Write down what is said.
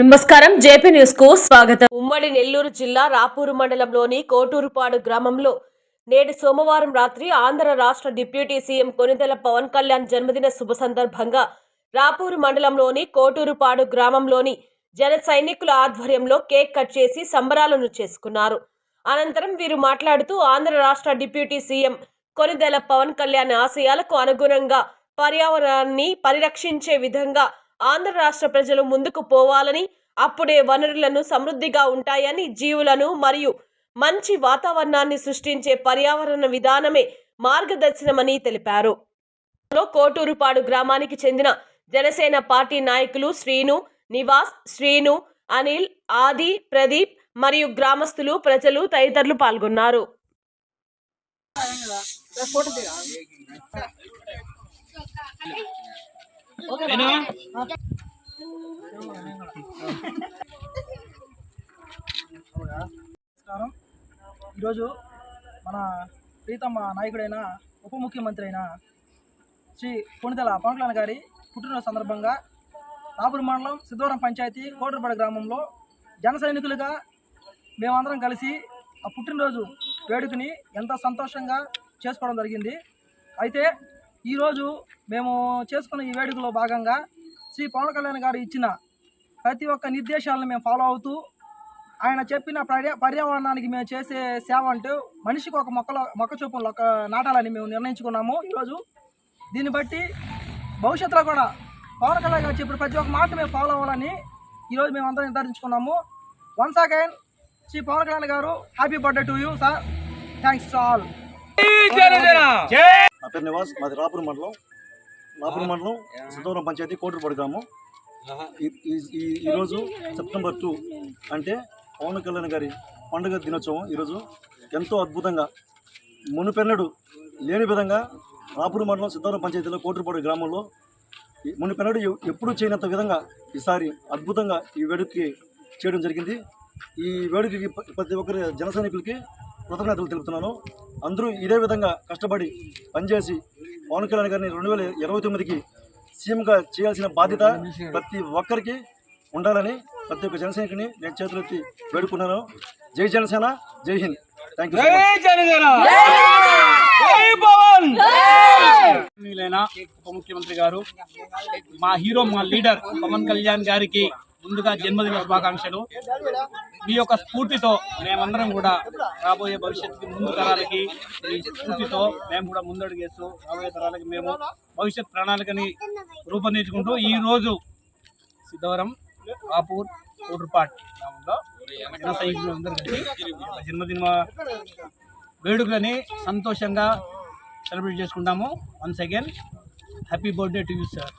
నమస్కారం. జేపీ న్యూస్కు స్వాగతం. ఉమ్మడి నెల్లూరు జిల్లా రాపూరు మండలంలోని కోటూరుపాడు గ్రామంలో నేడు సోమవారం రాత్రి ఆంధ్ర రాష్ట్ర డిప్యూటీ సీఎం కొనిదెల పవన్ కళ్యాణ్ జన్మదిన శుభ సందర్భంగా రాపూరు మండలంలోని కోటూరుపాడు గ్రామంలోని జన సైనికుల ఆధ్వర్యంలో కేక్ కట్ చేసి సంబరాలను చేసుకున్నారు. అనంతరం వీరు మాట్లాడుతూ ఆంధ్ర రాష్ట్ర డిప్యూటీ సీఎం కొనిదెల పవన్ కళ్యాణ్ ఆశయాలకు అనుగుణంగా పర్యావరణాన్ని పరిరక్షించే విధంగా ఆంధ్ర రాష్ట్ర ప్రజలు ముందుకు పోవాలని అప్పుడే వనరులను సమృద్ధిగా ఉంటాయని జీవులను మరియు మంచి వాతావరణాన్ని సృష్టించే పర్యావరణ విధానమే మార్గదర్శనమని తెలిపారు కోటూరుపాడు గ్రామానికి చెందిన జనసేన పార్టీ నాయకులు శ్రీను నివాస్ శ్రీను అనిల్ ఆది ప్రదీప్ మరియు గ్రామస్తులు ప్రజలు తదితరులు పాల్గొన్నారు నమస్కారం. ఈరోజు మన ప్రీతమ్మ నాయకుడైన ఉప ముఖ్యమంత్రి అయిన శ్రీ కొణిదెల పవన్ కళ్యాణ్ గారి పుట్టినరోజు సందర్భంగా రాపూర్ మండలం సిద్ధవరం పంచాయతీ కోటరపడ గ్రామంలో జన సైనికులుగా మేమందరం కలిసి ఆ పుట్టినరోజు వేడుకని ఎంతో సంతోషంగా చేసుకోవడం జరిగింది. అయితే ఈరోజు మేము చేసుకున్న ఈ వేడుకలో భాగంగా శ్రీ పవన్ కళ్యాణ్ గారు ఇచ్చిన ప్రతి ఒక్క నిర్దేశాలను మేము ఫాలో అవుతూ ఆయన చెప్పిన పర్యా పర్యావరణానికి మేము చేసే సేవ అంటే మనిషికి ఒక మొక్కలో మొక్క చొప్పున ఒక నాటాలని మేము నిర్ణయించుకున్నాము ఈరోజు దీన్ని బట్టి భవిష్యత్తులో కూడా పవన్ కళ్యాణ్ గారు చెప్పిన ప్రతి ఒక్క మాట మేము ఫాలో అవ్వాలని ఈరోజు మేము అందరం నిర్ధారించుకున్నాము. Once again Shri Pawan Kalyan garu happy birthday to you sir thanks to all పేరు నివాస్ మాది రాపూర్ మండలం. రాపూర్ మండలం సిద్ధవరం పంచాయతీ కోటరపాడు గ్రామం. ఈరోజు సెప్టెంబర్ టూ అంటే పవన్ కళ్యాణ్ గారి పండుగ దినోత్సవం ఈరోజు ఎంతో అద్భుతంగా మునుపెన్నడు లేని విధంగా రాపూర్ మండలం సిద్ధవరం పంచాయతీలో కోటరపాడు గ్రామంలో ఈ మునుపెన్నడు ఎప్పుడూ చేయనంత విధంగా ఈసారి అద్భుతంగా ఈ వేడుకకి చేయడం జరిగింది. ఈ వేడుకకి ప్రతి ఒక్కరి జన సైనికులకి కృతజ్ఞతలు తెలుపుతున్నాను. అందరూ ఇదే విధంగా కష్టపడి పనిచేసి పవన్ కళ్యాణ్ గారిని రెండు వేల ఇరవై తొమ్మిదికి సీఎంగా చేయాల్సిన బాధ్యత ప్రతి ఒక్కరికి ఉండాలని ప్రతి ఒక్క జనసైనికుని నేను చేతులెత్తి వేడుకున్నాను జై జనసేన జై హింద్. థ్యాంక్ యూ ఉప ముఖ్యమంత్రి గారు మా హీరో మా లీడర్ పవన్ కళ్యాణ్ గారికి ముందుగా జన్మదిన శుభాకాంక్షలు. మీ యొక్క స్ఫూర్తితో మేమందరం కూడా రాబోయే భవిష్యత్తుకి ముందు తరాలకి మీ స్ఫూర్తితో మేము కూడా ముందడుగేస్తూ రాబోయే తరాలకి మేము భవిష్యత్ ప్రణాళికని రూపొందించుకుంటూ ఈరోజు సిద్ధవరం కాపూర్ కోటుపాట్ గ్రామంలో జన సైనికులందరూ కలిసి యొక్క జన్మదిన వేడుకలని సంతోషంగా సెలబ్రేట్ చేసుకుంటాము. Once again happy birthday to you sir